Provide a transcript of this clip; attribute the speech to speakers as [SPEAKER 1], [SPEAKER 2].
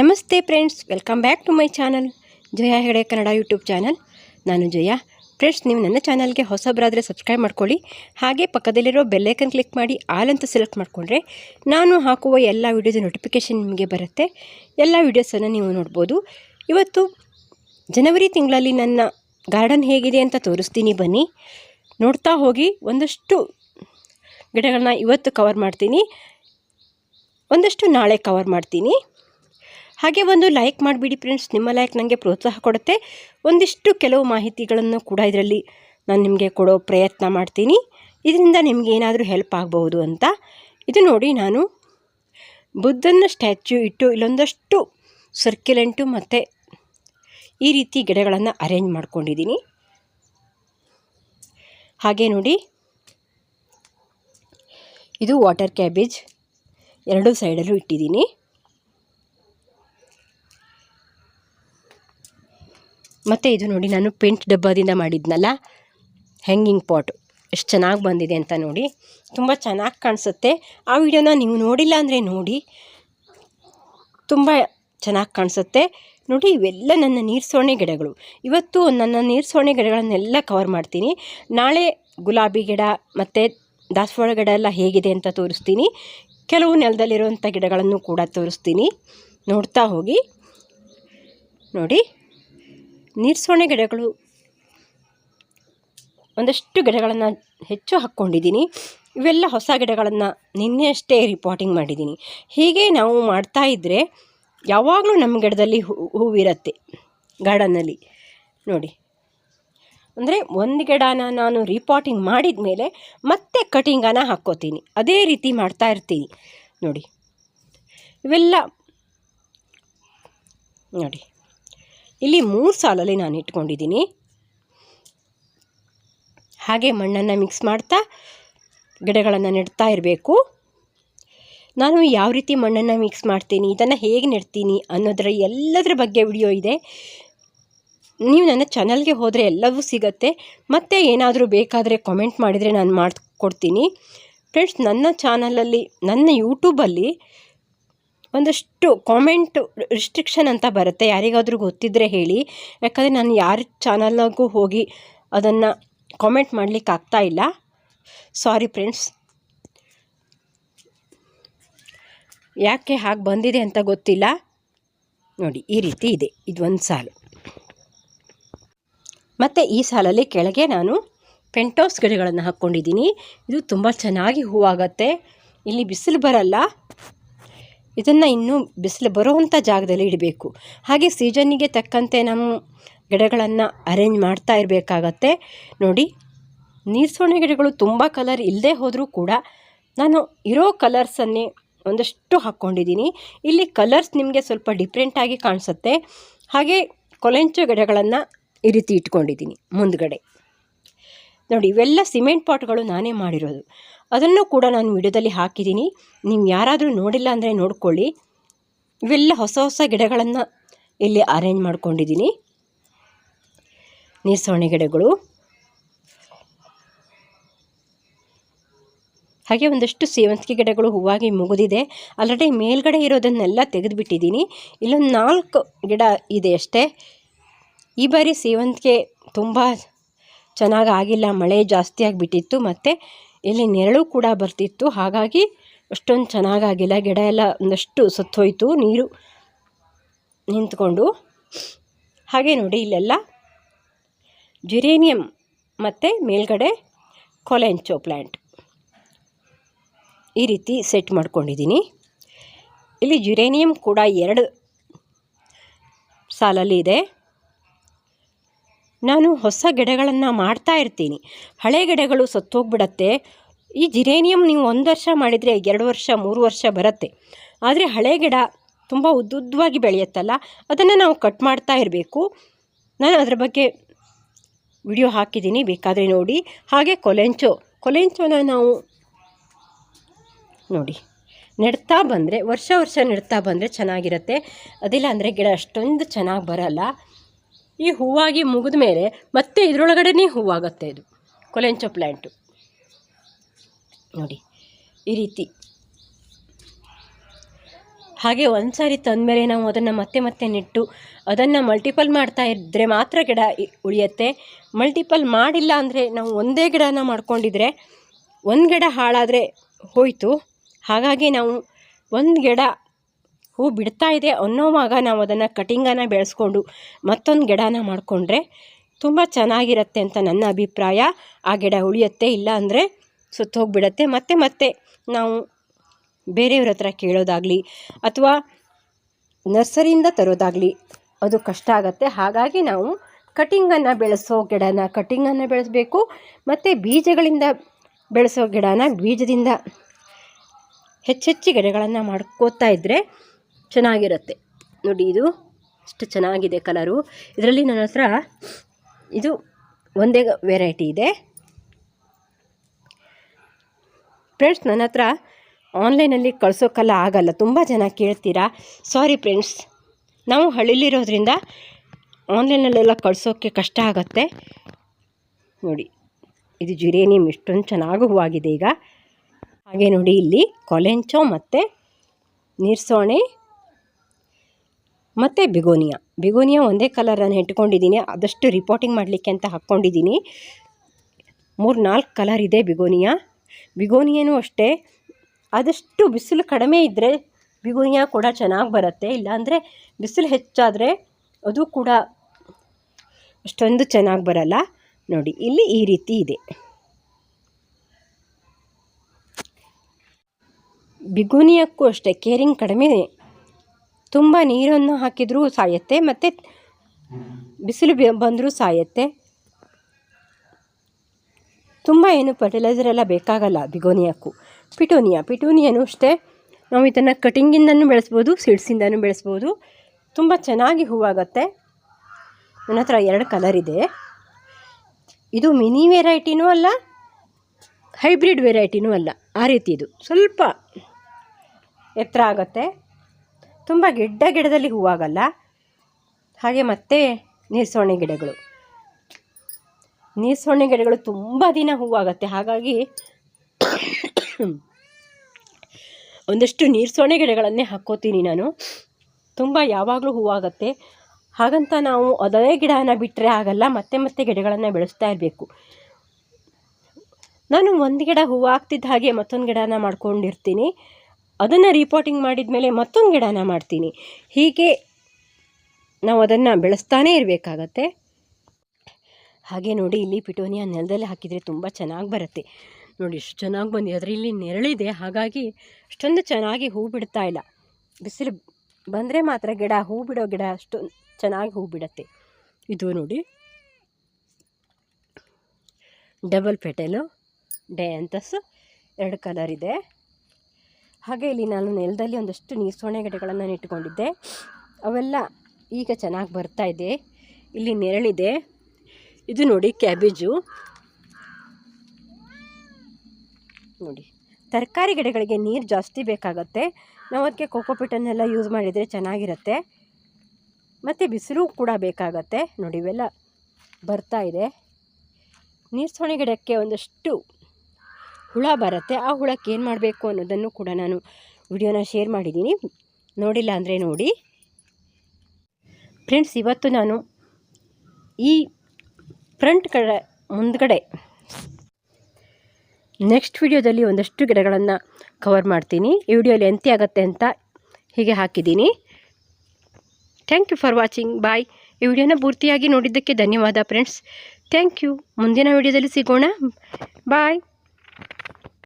[SPEAKER 1] ನಮಸ್ತೆ friends, welcome back to my channel. Jaya ಹೆಡೆ Kannada YouTube channel. ನಾನು ಜಯ. ಫ್ರೆಂಡ್ಸ್, ನೀವು ನನ್ನ ಚಾನಲ್ಗೆ ಹೊಸಬರಾದರೆ ಸಬ್ಸ್ಕ್ರೈಬ್ ಮಾಡ್ಕೊಳ್ಳಿ. ಹಾಗೆ ಪಕ್ಕದಲ್ಲಿರೋ ಬೆಲ್ಲೈಕನ್ ಕ್ಲಿಕ್ ಮಾಡಿ, ಆಲ್ ಅಂತ ಸೆಲೆಕ್ಟ್ ಮಾಡಿಕೊಂಡ್ರೆ ನಾನು ಹಾಕುವ ಎಲ್ಲ ವೀಡಿಯೋದ ನೋಟಿಫಿಕೇಷನ್ ನಿಮಗೆ ಬರುತ್ತೆ. ಎಲ್ಲ ವೀಡಿಯೋಸನ್ನು ನೀವು ನೋಡ್ಬೋದು. ಇವತ್ತು ಜನವರಿ ತಿಂಗಳಲ್ಲಿ ನನ್ನ ಗಾರ್ಡನ್ ಹೇಗಿದೆ ಅಂತ ತೋರಿಸ್ತೀನಿ ಬನ್ನಿ. ನೋಡ್ತಾ ಹೋಗಿ, ಒಂದಷ್ಟು ಗಿಡಗಳನ್ನ ಇವತ್ತು ಕವರ್ ಮಾಡ್ತೀನಿ. ಒಂದಷ್ಟು ನಾಳೆ ಕವರ್ ಮಾಡ್ತೀನಿ. ಹಾಗೆ ಒಂದು ಲೈಕ್ ಮಾಡಿಬಿಡಿ ಫ್ರೆಂಡ್ಸ್ ನಿಮ್ಮ ಲೈಕ್ ನನಗೆ ಪ್ರೋತ್ಸಾಹ ಕೊಡುತ್ತೆ. ಒಂದಿಷ್ಟು ಕೆಲವು ಮಾಹಿತಿಗಳನ್ನು ಕೂಡ ಇದರಲ್ಲಿ ನಾನು ನಿಮಗೆ ಕೊಡೋ ಪ್ರಯತ್ನ ಮಾಡ್ತೀನಿ. ಇದರಿಂದ ನಿಮಗೆ ಏನಾದರೂ ಹೆಲ್ಪ್ ಆಗಬಹುದು ಅಂತ. ಇದು ನೋಡಿ ನಾನು ಬುದ್ಧನ ಸ್ಟ್ಯಾಚ್ಯೂ ಇಟ್ಟು ಇಲ್ಲೊಂದಷ್ಟು ಸರ್ಕ್ಯುಲೆಂಟು ಮತ್ತು ಈ ರೀತಿ ಗಿಡಗಳನ್ನು ಅರೇಂಜ್ ಮಾಡ್ಕೊಂಡಿದ್ದೀನಿ. ಹಾಗೆ ನೋಡಿ. ಇದು ವಾಟರ್ ಕ್ಯಾಬೇಜ್ ಎರಡೂ ಸೈಡಲ್ಲೂ ಇಟ್ಟಿದ್ದೀನಿ. ಮತ್ತು ಇದು ನೋಡಿ, ನಾನು ಪೇಂಟ್ ಡಬ್ಬದಿಂದ ಮಾಡಿದ್ನಲ್ಲ? ಹ್ಯಾಂಗಿಂಗ್ ಪಾಟ್ ಎಷ್ಟು ಚೆನ್ನಾಗಿ ಬಂದಿದೆ ಅಂತ ನೋಡಿ. ತುಂಬ ಚೆನ್ನಾಗಿ ಕಾಣಿಸುತ್ತೆ. ಆ ವಿಡಿಯೋನ ನೀವು ನೋಡಿಲ್ಲ ಅಂದರೆ ನೋಡಿ. ತುಂಬ ಚೆನ್ನಾಗಿ ಕಾಣಿಸುತ್ತೆ. ನೋಡಿ, ಇವೆಲ್ಲ ನನ್ನ ನೀರು ಸೋಣೆ ಗಿಡಗಳು. ಇವತ್ತು ನನ್ನ ನೀರು ಸೋಣೆ ಗಿಡಗಳನ್ನೆಲ್ಲ ಕವರ್ ಮಾಡ್ತೀನಿ. ನಾಳೆ ಗುಲಾಬಿ ಗಿಡ ಮತ್ತು ದಾಸವಾಳ ಗಿಡ ಎಲ್ಲ ಹೇಗಿದೆ ಅಂತ ತೋರಿಸ್ತೀನಿ. ಕೆಲವು ನೆಲದಲ್ಲಿರುವಂಥ ಗಿಡಗಳನ್ನು ಕೂಡ ತೋರಿಸ್ತೀನಿ. ನೋಡ್ತಾ ಹೋಗಿ. ನೋಡಿ. ನೀರ್ಸೋಣೆ ಗಿಡಗಳು. ಒಂದಷ್ಟು ಗಿಡಗಳನ್ನು ಹೆಚ್ಚು ಹಾಕ್ಕೊಂಡಿದ್ದೀನಿ. ಇವೆಲ್ಲ ಹೊಸ ಗಿಡಗಳನ್ನು ನಿನ್ನೆ ಅಷ್ಟೇ ರಿಪೋರ್ಟಿಂಗ್ ಮಾಡಿದ್ದೀನಿ. ಹೀಗೆ ನಾವು ಮಾಡ್ತಾ ಇದ್ದರೆ ಯಾವಾಗಲೂ ನಮ್ಮ ಗಿಡದಲ್ಲಿ ಹೂವಿರುತ್ತೆ ಗಾರ್ಡನ್ನಲ್ಲಿ ನೋಡಿ. ಅಂದರೆ ಒಂದು ಗಿಡನ ನಾನು ರಿಪೋರ್ಟಿಂಗ್ ಮಾಡಿದ ಮೇಲೆ ಮತ್ತೆ ಕಟಿಂಗನ್ನು ಹಾಕ್ಕೋತೀನಿ. ಅದೇ ರೀತಿ ಮಾಡ್ತಾ ಇರ್ತೀನಿ. ನೋಡಿ. ಇವೆಲ್ಲ ನೋಡಿ. ಇಲ್ಲಿ ಮೂರು ಸಾಲಲ್ಲಿ ನಾನು ಇಟ್ಕೊಂಡಿದ್ದೀನಿ. ಹಾಗೆ ಮಣ್ಣನ್ನು ಮಿಕ್ಸ್ ಮಾಡ್ತಾ ಗಿಡಗಳನ್ನು ನೆಡ್ತಾ ಇರಬೇಕು. ನಾನು ಯಾವ ರೀತಿ ಮಣ್ಣನ್ನು ಮಿಕ್ಸ್ ಮಾಡ್ತೀನಿ, ಇದನ್ನು ಹೇಗೆ ನೆಡ್ತೀನಿ ಅನ್ನೋದರ ಎಲ್ಲದರ ಬಗ್ಗೆ ವಿಡಿಯೋ ಇದೆ. ನೀವು ನನ್ನ ಚಾನಲ್ಗೆ ಹೋದರೆ ಎಲ್ಲವೂ ಸಿಗತ್ತೆ. ಮತ್ತು ಏನಾದರೂ ಬೇಕಾದರೆ ಕಾಮೆಂಟ್ ಮಾಡಿದರೆ ನಾನು ಮಾಡಿಕೊಡ್ತೀನಿ. ಫ್ರೆಂಡ್ಸ್ ನನ್ನ ಚಾನಲಲ್ಲಿ ನನ್ನ ಯೂಟ್ಯೂಬಲ್ಲಿ ಒಂದಷ್ಟು ಕಾಮೆಂಟ್ ರಿಸ್ಟ್ರಿಕ್ಷನ್ ಅಂತ ಬರುತ್ತೆ. ಯಾರಿಗಾದರೂ ಗೊತ್ತಿದ್ದರೆ ಹೇಳಿ. ಯಾಕಂದರೆ ನಾನು ಯಾರ ಚಾನಲ್ಗೂ ಹೋಗಿ ಅದನ್ನು ಕಾಮೆಂಟ್ ಮಾಡಲಿಕ್ಕೆ ಆಗ್ತಾ ಇಲ್ಲ. ಸಾರಿ ಫ್ರೆಂಡ್ಸ್ ಯಾಕೆ ಹಾಗೆ ಬಂದಿದೆ ಅಂತ ಗೊತ್ತಿಲ್ಲ? ನೋಡಿ, ಈ ರೀತಿ ಇದೆ. ಇದು ಒಂದು ಸಾಲು. ಮತ್ತು ಈ ಸಾಲಲ್ಲಿ ಕೆಳಗೆ ನಾನು ಪೆಂಟೋಸ್ ಗಿಡಗಳನ್ನು ಹಾಕ್ಕೊಂಡಿದ್ದೀನಿ. ಇದು ತುಂಬ ಚೆನ್ನಾಗಿ ಹೂವಾಗತ್ತೆ. ಇಲ್ಲಿ ಬಿಸಿಲು ಬರಲ್ಲ. ಇದನ್ನು ಇನ್ನೂ ಬಿಸಿಲು ಬರುವಂಥ ಜಾಗದಲ್ಲಿ ಇಡಬೇಕು. ಹಾಗೆ ಸೀಸನ್ನಿಗೆ ತಕ್ಕಂತೆ ನಮ್ಮ ಗಿಡಗಳನ್ನು ಅರೇಂಜ್ ಮಾಡ್ತಾ ಇರಬೇಕಾಗತ್ತೆ. ನೋಡಿ, ನೀರ್ಸೋಣೆ ಗಿಡಗಳು ತುಂಬ ಕಲರ್ ಇಲ್ಲದೆ ಹೋದರೂ ಕೂಡ ನಾನು ಇರೋ ಕಲರ್ಸನ್ನೇ ಒಂದಷ್ಟು ಹಾಕ್ಕೊಂಡಿದ್ದೀನಿ. ಇಲ್ಲಿ ಕಲರ್ಸ್ ನಿಮಗೆ ಸ್ವಲ್ಪ ಡಿಫ್ರೆಂಟಾಗಿ ಕಾಣಿಸುತ್ತೆ. ಹಾಗೆ ಕೊಲೆಂಚು ಗಿಡಗಳನ್ನು ಈ ರೀತಿ ಇಟ್ಕೊಂಡಿದ್ದೀನಿ ಮುಂದ್ಗಡೆ. ನೋಡಿ, ಇವೆಲ್ಲ ಸಿಮೆಂಟ್ ಪಾಟ್ಗಳು ನಾನೇ ಮಾಡಿರೋದು. ಅದನ್ನು ಕೂಡ ನಾನು ವಿಡಿಯೋದಲ್ಲಿ ಹಾಕಿದ್ದೀನಿ. ನೀವು ಯಾರಾದರೂ ನೋಡಿಲ್ಲ ಅಂದರೆ ನೋಡ್ಕೊಳ್ಳಿ. ಇವೆಲ್ಲ ಹೊಸ ಹೊಸ ಗಿಡಗಳನ್ನು ಇಲ್ಲಿ ಅರೇಂಜ್ ಮಾಡ್ಕೊಂಡಿದ್ದೀನಿ. ನೀರ್ಸವಣೆ ಗಿಡಗಳು. ಹಾಗೆ ಒಂದಷ್ಟು ಸೇವಂತಿಗೆ ಗಿಡಗಳು, ಹೂವಾಗಿ ಮುಗಿದಿದೆ. ಆಲ್ರೆಡಿ ಮೇಲ್ಗಡೆ ಇರೋದನ್ನೆಲ್ಲ ತೆಗೆದುಬಿಟ್ಟಿದ್ದೀನಿ. ಇಲ್ಲೊಂದು ನಾಲ್ಕು ಗಿಡ ಇದೆ ಅಷ್ಟೇ. ಈ ಬಾರಿ ಸೇವಂತಿಗೆ ತುಂಬ ಚೆನ್ನಾಗಿ ಆಗಿಲ್ಲ ಮಳೆ ಜಾಸ್ತಿ ಆಗಿಬಿಟ್ಟಿತ್ತು, ಮತ್ತು ಇಲ್ಲಿ ನೆರಳು ಕೂಡ ಬರ್ತಿತ್ತು. ಹಾಗಾಗಿ ಅಷ್ಟೊಂದು ಚೆನ್ನಾಗಾಗಿಲ್ಲ, ಗಿಡ ಎಲ್ಲ ಒಂದಷ್ಟು ಸತ್ತೋಯ್ತು, ನೀರು ನಿಂತ್ಕೊಂಡು. ಹಾಗೆ ನೋಡಿ ಇಲ್ಲೆಲ್ಲ ಜುರೇನಿಯಂ ಮತ್ತು ಮೇಲ್ಗಡೆ ಕೊಲೆಂಚೋ ಪ್ಲ್ಯಾಂಟ್ ಈ ರೀತಿ ಸೆಟ್ ಮಾಡ್ಕೊಂಡಿದ್ದೀನಿ. ಇಲ್ಲಿ ಜುರೇನಿಯಂ ಕೂಡ ಎರಡು ಸಾಲಲ್ಲಿ ಇದೆ. ನಾನು ಹೊಸ ಗಿಡಗಳನ್ನು ಮಾಡ್ತಾ ಇರ್ತೀನಿ. ಹಳೆ ಗಿಡಗಳು ಸತ್ತೋಗ್ಬಿಡತ್ತೆ. ಈ ಜಿರೇನಿಯಂ ನೀವು ಒಂದು ವರ್ಷ ಮಾಡಿದರೆ ಎರಡು ವರ್ಷ, ಮೂರು ವರ್ಷ ಬರುತ್ತೆ. ಆದರೆ ಹಳೆ ಗಿಡ ತುಂಬ ಉದ್ದುದ್ದವಾಗಿ ಬೆಳೆಯುತ್ತಲ್ಲ, ಅದನ್ನು ನಾವು ಕಟ್ ಮಾಡ್ತಾ ಇರಬೇಕು. ನಾನು ಅದರ ಬಗ್ಗೆ ವಿಡಿಯೋ ಹಾಕಿದ್ದೀನಿ, ಬೇಕಾದರೆ ನೋಡಿ. ಹಾಗೆ ಕೊಲೆಂಚೋ. ಕೊಲೆಂಚೋನ ನಾವು ನೋಡಿ. ನೆಡ್ತಾ ಬಂದರೆ, ವರ್ಷ ವರ್ಷ ನೆಡ್ತಾ ಬಂದರೆ ಚೆನ್ನಾಗಿರುತ್ತೆ. ಅದಿಲ್ಲ ಅಂದರೆ ಗಿಡ ಅಷ್ಟೊಂದು ಚೆನ್ನಾಗಿ ಬರಲ್ಲ. ಈ ಹೂವಾಗಿ ಮುಗಿದ ಮೇಲೆ ಮತ್ತೆ ಇದರೊಳಗಡೆನೇ ಹೂವಾಗುತ್ತೆ ಇದು. ಕೊಲೆಂಚೊ ಪ್ಲ್ಯಾಂಟು ನೋಡಿ, ಈ ರೀತಿ. ಹಾಗೆ ಒಂದು ಸಾರಿ ತಂದಮೇಲೆ ನಾವು ಅದನ್ನು ಮತ್ತೆ ಮತ್ತೆ ನೆಟ್ಟು, ಅದನ್ನು ಮಲ್ಟಿಪಲ್ ಮಾಡ್ತಾ ಇದ್ದರೆ ಮಾತ್ರ ಗಿಡ ಉಳಿಯುತ್ತೆ. ಮಲ್ಟಿಪಲ್ ಮಾಡಿಲ್ಲ ಅಂದರೆ ನಾವು ಒಂದೇ ಗಿಡನ ಮಾಡ್ಕೊಂಡಿದ್ರೆ ಒಂದು ಗಿಡ ಹಾಳಾದರೆ ಹೋಯಿತು. ಹಾಗಾಗಿ ನಾವು ಒಂದು ಗಿಡ ಹೂ ಬಿಡ್ತಾ ಇದೆ ಅನ್ನೋವಾಗ ನಾವು ಅದನ್ನು ಕಟಿಂಗನ್ನು ಬೆಳೆಸ್ಕೊಂಡು ಮತ್ತೊಂದು ಗಿಡನ ಮಾಡಿಕೊಂಡ್ರೆ ತುಂಬ ಚೆನ್ನಾಗಿರುತ್ತೆ ಅಂತ ನನ್ನ ಅಭಿಪ್ರಾಯ. ಆ ಗಿಡ ಉಳಿಯುತ್ತೆ, ಇಲ್ಲ ಅಂದರೆ ಸುತ್ತೋಗಿಬಿಡತ್ತೆ. ಮತ್ತೆ ಮತ್ತೆ ನಾವು ಬೇರೆಯವ್ರ ಹತ್ರ ಕೇಳೋದಾಗಲಿ ಅಥವಾ ನರ್ಸರಿಯಿಂದ ತರೋದಾಗಲಿ ಅದು ಕಷ್ಟ ಆಗುತ್ತೆ. ಹಾಗಾಗಿ ನಾವು ಕಟಿಂಗನ್ನು ಬೆಳೆಸೋ ಗಿಡನ ಕಟಿಂಗನ್ನು ಬೆಳೆಸಬೇಕು. ಮತ್ತು ಬೀಜಗಳಿಂದ ಬೆಳೆಸೋ ಗಿಡನ ಬೀಜದಿಂದ ಹೆಚ್ಚೆಚ್ಚು ಗಿಡಗಳನ್ನು ಮಾಡ್ಕೋತಾ ಇದ್ದರೆ ಚೆನ್ನಾಗಿರುತ್ತೆ. ನೋಡಿ ಇದು ಎಷ್ಟು ಚೆನ್ನಾಗಿದೆ ಕಲರು. ಇದರಲ್ಲಿ ನನ್ನ ಹತ್ರ ಇದು ಒಂದೇ ವೆರೈಟಿ ಇದೆ. ಫ್ರೆಂಡ್ಸ್, ನನ್ನ ಹತ್ರ ಆನ್ಲೈನಲ್ಲಿ ಕಳ್ಸೋಕ್ಕೆಲ್ಲ ಆಗಲ್ಲ. ತುಂಬ ಜನ ಕೇಳ್ತೀರಾ, ಸಾರಿ ಫ್ರೆಂಡ್ಸ್, ನಾವು ಹಳ್ಳಿಲಿರೋದ್ರಿಂದ ಆನ್ಲೈನಲ್ಲೆಲ್ಲ ಕಳಿಸೋಕ್ಕೆ ಕಷ್ಟ ಆಗುತ್ತೆ. ನೋಡಿ, ಇದು ಜಿರೇನಿಯಂ ಇಷ್ಟೊಂದು ಚೆನ್ನಾಗಿ ಹೂವಾಗಿದೆ ಈಗ. ಹಾಗೆ ನೋಡಿ ಇಲ್ಲಿ, ಕೊಲೆಂಚೋ ಮತ್ತು ನೀರ್ಸೋಣೆ ಮತ್ತು ಬಿಗೋನಿಯಾ. ಬಿಗೋನಿಯಾ ಒಂದೇ ಕಲರನ್ನು ಇಟ್ಕೊಂಡಿದ್ದೀನಿ ಆದಷ್ಟು ರಿಪೋರ್ಟಿಂಗ್ ಮಾಡಲಿಕ್ಕೆ ಅಂತ ಹಾಕ್ಕೊಂಡಿದ್ದೀನಿ. ಮೂರು ನಾಲ್ಕು ಕಲರ್ ಇದೆ ಬಿಗೋನಿಯಾ. ಬಿಗೋನಿಯನೂ ಅಷ್ಟೇ. ಆದಷ್ಟು ಬಿಸಿಲು ಕಡಿಮೆ ಇದ್ದರೆ ಬಿಗೋನಿಯಾ ಕೂಡ ಚೆನ್ನಾಗಿ ಬರುತ್ತೆ. ಇಲ್ಲಾಂದರೆ ಬಿಸಿಲು ಹೆಚ್ಚಾದರೆ ಅದು ಕೂಡ ಅಷ್ಟೊಂದು ಚೆನ್ನಾಗಿ ಬರಲ್ಲ. ನೋಡಿ, ಇಲ್ಲಿ ಈ ರೀತಿ ಇದೆ. ಬಿಗೋನಿಯಕ್ಕೂ ಅಷ್ಟೇ. ಕೇರಿಂಗ್ ಕಡಿಮೆ ತುಂಬ ನೀರನ್ನು ಹಾಕಿದರೂ ಸಾಯುತ್ತೆ, ಮತ್ತು ಬಿಸಿಲು ಬಂದರೂ ಸಾಯುತ್ತೆ. ತುಂಬ ಏನು ಫರ್ಟಿಲೈಸರ್ ಎಲ್ಲ ಬೇಕಾಗಲ್ಲ ಬಿಗೋನಿಯಾಕ್ಕೂ. ಪಿಟೋನಿಯಾ ಪಿಟೋನಿಯನು ಅಷ್ಟೇ. ನಾವು ಇದನ್ನು ಕಟಿಂಗಿಂದನೂ ಬೆಳೆಸ್ಬೋದು ಸೀಡ್ಸಿಂದನೂ ಬೆಳೆಸ್ಬೋದು. ತುಂಬ ಚೆನ್ನಾಗಿ ಹೂವಾಗತ್ತೆ. ನನ್ನ ಹತ್ರ ಎರಡು ಕಲರ್ ಇದೆ. ಇದು ಮಿನಿ ವೆರೈಟಿನೂ ಅಲ್ಲ ಹೈಬ್ರಿಡ್ ವೆರೈಟಿನೂ ಅಲ್ಲ. ಆ ರೀತಿ ಇದು ಸ್ವಲ್ಪ ಎತ್ತರ ಆಗುತ್ತೆ. ತುಂಬ ಗಿಡ್ಡ ಗಿಡದಲ್ಲಿ ಹೂವಾಗಲ್ಲ. ಹಾಗೆ ಮತ್ತೆ ನೀರ್ಸೊಣೆ ಗಿಡಗಳು. ನೀರ್ಸೋಣೆ ಗಿಡಗಳು ತುಂಬ ದಿನ ಹೂವಾಗತ್ತೆ. ಹಾಗಾಗಿ ಒಂದಷ್ಟು ನೀರ್ಸೊಣೆ ಗಿಡಗಳನ್ನೇ ಹಾಕ್ಕೋತೀನಿ ನಾನು. ತುಂಬ ಯಾವಾಗಲೂ ಹೂವಾಗತ್ತೆ. ಹಾಗಂತ ನಾವು ಅದೇ ಗಿಡನ ಬಿಟ್ಟರೆ ಆಗಲ್ಲ, ಮತ್ತೆ ಮತ್ತೆ ಗಿಡಗಳನ್ನು ಬೆಳೆಸ್ತಾ ಇರಬೇಕು. ನಾನು ಒಂದು ಗಿಡ ಹೂವು ಆಗ್ತಿದ್ದ ಹಾಗೆ ಮತ್ತೊಂದು ಗಿಡನ ಮಾಡ್ಕೊಂಡಿರ್ತೀನಿ. ಅದನ್ನು ರಿಪೋರ್ಟಿಂಗ್ ಮಾಡಿದ ಮೇಲೆ ಮತ್ತೊಂದು ಗಿಡನ ಮಾಡ್ತೀನಿ. ಹೀಗೆ ನಾವು ಅದನ್ನು ಬೆಳೆಸ್ತಾನೇ ಇರಬೇಕಾಗತ್ತೆ. ಹಾಗೆ ನೋಡಿ, ಇಲ್ಲಿ ಪಿಟೋನಿಯಾ ನೆಲದಲ್ಲಿ ಹಾಕಿದರೆ ತುಂಬ ಚೆನ್ನಾಗಿ ಬರುತ್ತೆ. ನೋಡಿ ಎಷ್ಟು ಚೆನ್ನಾಗಿ ಬಂದಿದೆ. ಆದರೆ ಇಲ್ಲಿ ನೆರಳಿದೆ. ಹಾಗಾಗಿ ಅಷ್ಟೊಂದು ಚೆನ್ನಾಗಿ ಹೂ ಬಿಡ್ತಾ ಇಲ್ಲ. ಬಿಸಿಲು ಬಂದರೆ ಮಾತ್ರ ಗಿಡ, ಹೂ ಬಿಡೋ ಗಿಡ ಅಷ್ಟು ಚೆನ್ನಾಗಿ ಹೂ ಬಿಡುತ್ತೆ. ಇದು ನೋಡಿ. ಡಬಲ್ ಪೆಟಲು ಡಯಾಂತಸ್ ಎರಡು ಕಲರ್ ಇದೆ. ಹಾಗೆ ಇಲ್ಲಿ ನಾನು ನೆಲದಲ್ಲಿ ಒಂದಷ್ಟು ನೀರ್ಸೋಣೆ ಗಿಡಗಳನ್ನು ಇಟ್ಕೊಂಡಿದ್ದೆ ಅವೆಲ್ಲ ಈಗ ಚೆನ್ನಾಗಿ ಬರ್ತಾ ಇದೆ. ಇಲ್ಲಿ ನೆರಳಿದೆ. ಇದು ನೋಡಿ ಕ್ಯಾಬೇಜು. ನೋಡಿ, ತರಕಾರಿ ಗಿಡಗಳಿಗೆ ನೀರು ಜಾಸ್ತಿ ಬೇಕಾಗತ್ತೆ. ನಾವು ಅದಕ್ಕೆ ಕೋಕೋಪಿಟನ್ನೆಲ್ಲ ಯೂಸ್ ಮಾಡಿದರೆ ಚೆನ್ನಾಗಿರುತ್ತೆ. ಮತ್ತು ಬಿಸಿಲು ಕೂಡ ಬೇಕಾಗತ್ತೆ. ನೋಡಿ ಇವೆಲ್ಲ ಬರ್ತಾ ಇದೆ. ಸೊಣೆ ಗಿಡಕ್ಕೆ ಒಂದಷ್ಟು ಹುಳ ಬರುತ್ತೆ, ಆ ಹುಳಕ್ಕೆ ಏನು ಮಾಡಬೇಕು ಅನ್ನೋದನ್ನು ಕೂಡ ನಾನು ವಿಡಿಯೋನ ಶೇರ್ ಮಾಡಿದ್ದೀನಿ. ನೋಡಿಲ್ಲ ಅಂದರೆ ನೋಡಿ. ಫ್ರೆಂಡ್ಸ್, ಇವತ್ತು ನಾನು ಈ ಫ್ರಂಟ್ ಕಡೆ ಮುಂದ್ಗಡೆ ನೆಕ್ಸ್ಟ್ ವಿಡಿಯೋದಲ್ಲಿ ಒಂದಷ್ಟು ಗಿಡಗಳನ್ನು ಕವರ್ ಮಾಡ್ತೀನಿ. ಈ ವಿಡಿಯೋಲಿ ಎಂತಿ ಆಗುತ್ತೆ ಅಂತ ಹೀಗೆ ಹಾಕಿದ್ದೀನಿ. Thank you for watching bye ಈ ವಿಡಿಯೋನ ಪೂರ್ತಿಯಾಗಿ ನೋಡಿದ್ದಕ್ಕೆ ಧನ್ಯವಾದ ಫ್ರೆಂಡ್ಸ್. ಥ್ಯಾಂಕ್ ಯು ಮುಂದಿನ ವಿಡಿಯೋದಲ್ಲಿ ಸಿಗೋಣ. ಬಾಯ್